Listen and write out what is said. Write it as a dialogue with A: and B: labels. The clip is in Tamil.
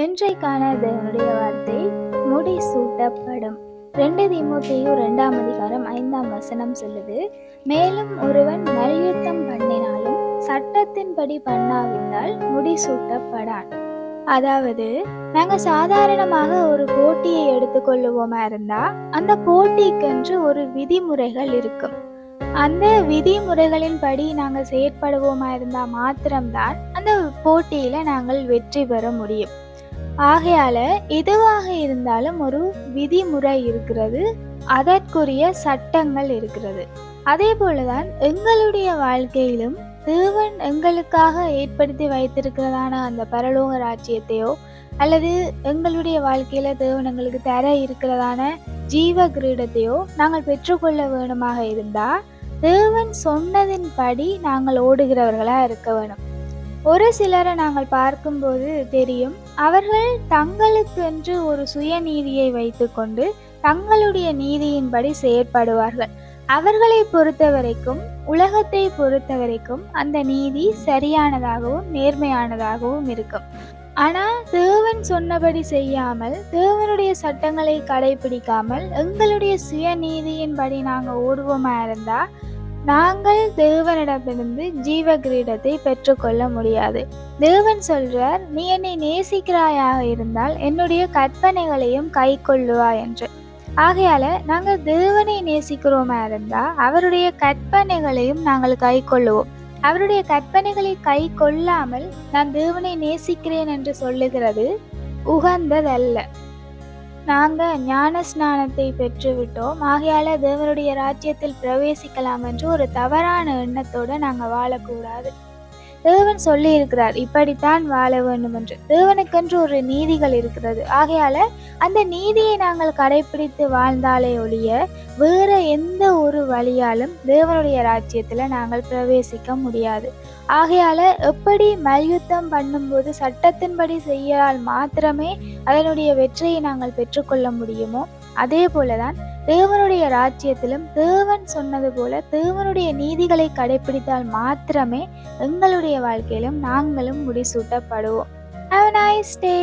A: வென்றைக்கான தேவனுடைய வார்த்தை முடி சூட்டப்படும் ரெண்டு தீமோத்தேயு ரெண்டாம் அதிகாரம் ஐந்தாம் வசனம் சொல்லுது மேலும் ஒருவன் மல்யுத்தம் பண்ணினாலும் சட்டத்தின்படி பண்ணாவிட்டால் முடி சூட்டப்படான் அதாவது நாங்கள் சாதாரணமாக ஒரு போட்டியை எடுத்துக்கொள்ளுவோமா இருந்தா அந்த போட்டிக்கென்று ஒரு விதிமுறைகள் இருக்கும். அந்த விதிமுறைகளின்படி நாங்கள் செயற்படுவோமா இருந்தால் மாத்திரம்தான் அந்த போட்டியில நாங்கள் வெற்றி பெற முடியும். ஆகையால எதுவாக இருந்தாலும் ஒரு விதிமுறை இருக்கிறது. அதற்குரிய சட்டங்கள் இருக்கிறது. அதே போலதான் எங்களுடைய வாழ்க்கையிலும் தேவன் எங்களுக்காக ஏற்படுத்தி வைத்திருக்கிறதான அந்த பரலோக ராஜ்யத்தையோ அல்லது எங்களுடைய வாழ்க்கையில தேவன் எங்களுக்கு தர இருக்கிறதான ஜீவ கிரீடத்தையோ நாங்கள் பெற்றுக்கொள்ள வேணுமாக இருந்தா தேவன் சொன்னதின்படி நாங்கள் ஓடுகிறவர்களா இருக்க வேணும். ஒரு சிலரை நாங்கள் பார்க்கும்போது தெரியும் அவர்கள் தங்களுக்கென்று ஒரு சுயநீதியை வைத்துக்கொண்டு தங்களுடைய நீதியின்படி செயற்படுவார்கள். அவர்களை பொறுத்த வரைக்கும் உலகத்தை பொறுத்த வரைக்கும் அந்த நீதி சரியானதாகவும் நேர்மையானதாகவும் இருக்கும். ஆனால் தேவன் சொன்னபடி செய்யாமல் தேவனுடைய சட்டங்களை கடைபிடிக்காமல் எங்களுடைய சுயநீதியின்படி நாங்கள் ஓடுவோமா இருந்தால் நாங்கள் தேவனிடமிருந்து ஜீவ கிரீடத்தை பெற்றுக்கொள்ள முடியாது. தேவன் சொல்றார் நீ என்னை நேசிக்கிறாயாக இருந்தால் என்னுடைய கற்பனைகளையும் கை கொள்ளுவா என்று. ஆகையால நாங்கள் தேவனை நேசிக்கிறோமா இருந்தா அவருடைய கற்பனைகளையும் நாங்கள் கை கொள்ளுவோம் அவருடைய கற்பனைகளை கை கொள்ளாமல் நான் தேவனை நேசிக்கிறேன் என்று சொல்லுகிறது உகந்ததல்ல. நாங்க ஞான ஸ்நானத்தை பெற்றுவிட்டோம். ஆகையால தேவனுடைய ராஜ்யத்தில் பிரவேசிக்கலாம் என்று ஒரு தவறான எண்ணத்தோடு நாங்கள் வாழக்கூடாது. தேவன் சொல்லி இருக்கிறார் இப்படித்தான் வாழ வேண்டும் என்று தேவனுக்கென்று ஒரு நீதிகள் இருக்கிறது. ஆகையால அந்த நீதியை நாங்கள் கடைபிடித்து வாழ்ந்தாலே ஒழிய வேற எந்த ஒரு வழியாலும் தேவனுடைய ராஜ்யத்துல நாங்கள் பிரவேசிக்க முடியாது. ஆகையால எப்படி மல்யுத்தம் பண்ணும்போது சட்டத்தின்படி செய்யால் மாத்திரமே அதனுடைய வெற்றியை நாங்கள் பெற்றுக்கொள்ள முடியுமோ அதே போலதான் தேவனுடைய ராஜ்யத்திலும் தேவன் சொன்னது போல தேவனுடைய நீதிகளை கடைபிடித்தால் மாத்திரமே எங்களுடைய வாழ்க்கையிலும் நாங்களும் முடிசூட்டப்படுவோம். Have nice day